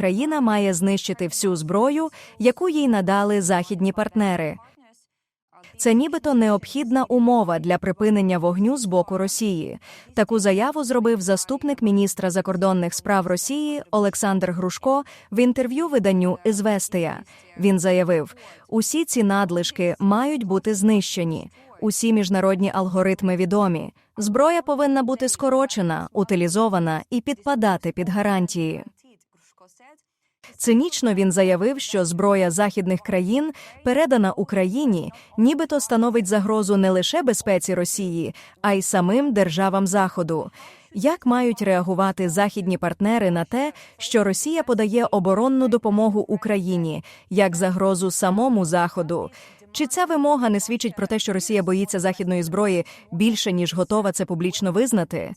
Україна має знищити всю зброю, яку їй надали західні партнери. Це нібито необхідна умова для припинення вогню з боку Росії. Таку заяву зробив заступник міністра закордонних справ Росії Олександр Грушко в інтерв'ю виданню «Ізвестия». Він заявив: усі ці надлишки мають бути знищені. Усі міжнародні алгоритми відомі. Зброя повинна бути скорочена, утилізована і підпадати під гарантії. Цинічно він заявив, що зброя західних країн, передана Україні, нібито становить загрозу не лише безпеці Росії, а й самим державам Заходу. Як мають реагувати західні партнери на те, що Росія подає оборонну допомогу Україні як загрозу самому Заходу? Чи ця вимога не свідчить про те, що Росія боїться західної зброї більше ніж готова це публічно визнати?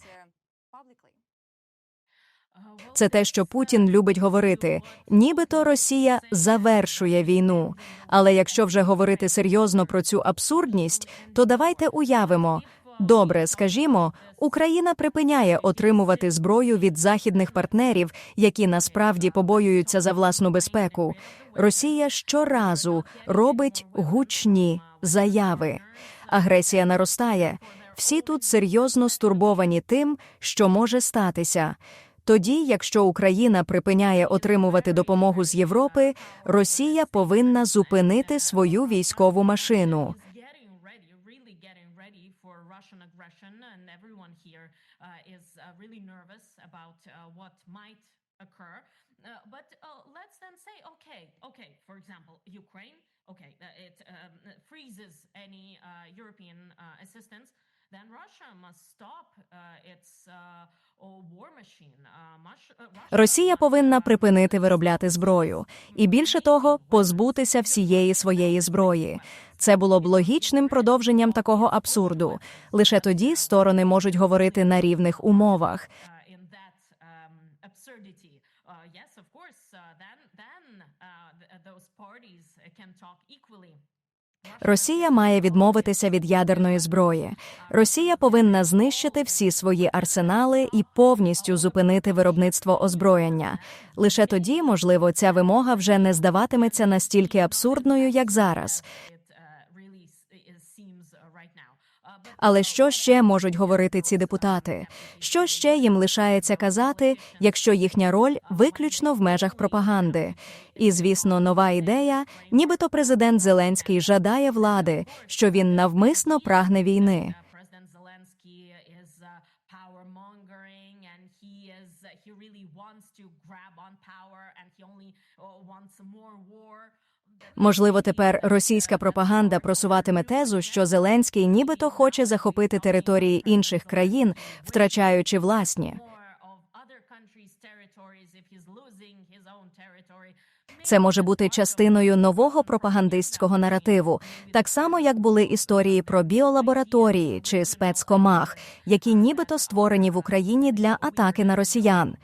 Це те, що Путін любить говорити, нібито Росія завершує війну. Але якщо вже говорити серйозно про цю абсурдність, то давайте уявимо. Добре, скажімо, Україна припиняє отримувати зброю від західних партнерів, які насправді побоюються за власну безпеку. Росія щоразу робить гучні заяви. Агресія наростає. Всі тут серйозно стурбовані тим, що може статися. Тоді, якщо Україна припиняє отримувати допомогу з Європи, Росія повинна зупинити свою військову машину. uh, uh, uh, occur. Uh, but uh, let's then say, okay, okay, for example, Ukraine, okay, uh, it um, freezes any uh, European uh, assistance. Then Russia must stop uh, its uh, war machine. Uh, Росія повинна припинити виробляти зброю і більше того, позбутися всієї своєї зброї. Це було б логічним продовженням такого абсурду. Лише тоді сторони можуть говорити на рівних умовах. um, yes, of course. Then, then those parties can talk equally. Росія має відмовитися від ядерної зброї. Росія повинна знищити всі свої арсенали і повністю зупинити виробництво озброєння. Лише тоді, можливо, ця вимога вже не здаватиметься настільки абсурдною, як зараз. It uh, really s- it seems uh, right now. Uh, but Але що ще можуть говорити ці депутати? Що ще їм лишається казати, якщо їхня роль виключно в межах пропаганди? І, звісно, нова ідея, нібито президент Зеленський жадає влади, що він навмисно прагне війни. uh, uh, he uh, really wants to grab on power, uh. Можливо, тепер російська пропаганда просуватиме тезу, що Зеленський нібито хоче захопити території інших країн, втрачаючи власні. Це може бути частиною нового пропагандистського наративу, так само як були історії про біолабораторії чи спецкомах, які нібито створені в Україні для атаки на росіян.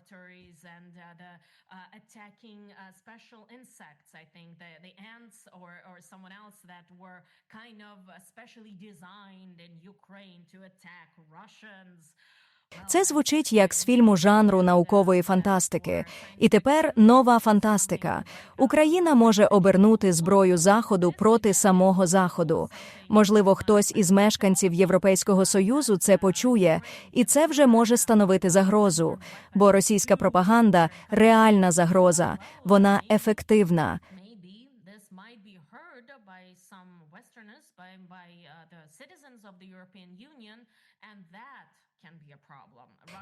Biolaboratories and uh, the uh, attacking uh, special insects. I think the, the ants or, or someone else that were kind of specially designed in Ukraine to attack Russians. Це звучить як з фільму жанру наукової фантастики. І тепер нова фантастика. Україна може обернути зброю заходу проти самого заходу. Можливо, хтось із мешканців Європейського союзу це почує, і це вже може становити загрозу. Бо російська пропаганда реальна загроза, вона ефективна. By uh, the citizens of the European Union, and that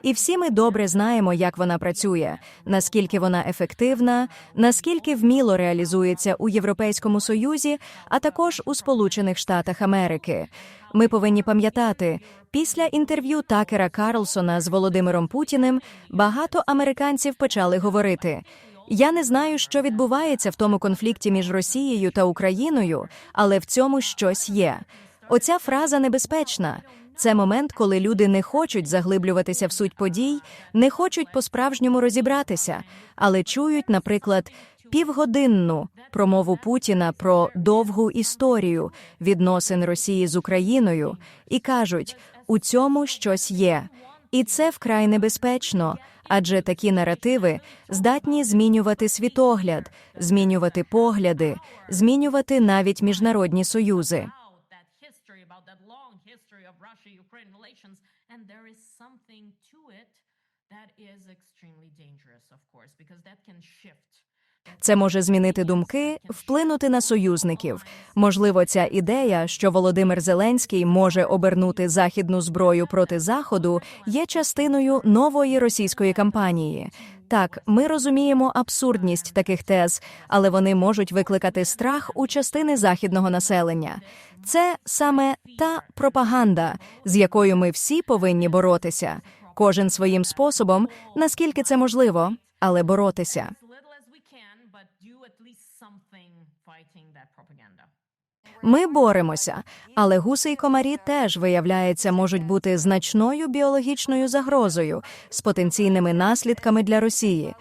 І всі ми добре знаємо, як вона працює, наскільки вона ефективна, наскільки вміло реалізується у Європейському Союзі, а також у Сполучених Штатах Америки. Ми повинні пам'ятати, після інтерв'ю Такера Карлсона з Володимиром Путіним багато американців почали говорити. Я не знаю, що відбувається в тому конфлікті між Росією та Україною, але в цьому щось є. Оця фраза небезпечна. Це момент, коли люди не хочуть заглиблюватися в суть подій, не хочуть по-справжньому розібратися, але чують, наприклад, півгодинну промову Путіна про довгу історію відносин Росії з Україною і кажуть, у цьому щось є. І це вкрай небезпечно, адже такі наративи здатні змінювати світогляд, змінювати погляди, змінювати навіть міжнародні союзи. Of Russia-Ukraine relations, and there is something to it that is extremely dangerous, of course, because that can shift. Це може змінити думки, вплинути на союзників. Можливо, ця ідея, що Володимир Зеленський може обернути західну зброю проти заходу, є частиною нової російської кампанії. Так, ми розуміємо абсурдність таких тез, але вони можуть викликати страх у частини західного населення. Це саме та пропаганда, з якою ми всі повинні боротися, кожен своїм способом, наскільки це можливо, але боротися. Ми боремося, але гуси й комарі теж виявляється можуть бути значною біологічною загрозою з потенційними наслідками для Росії.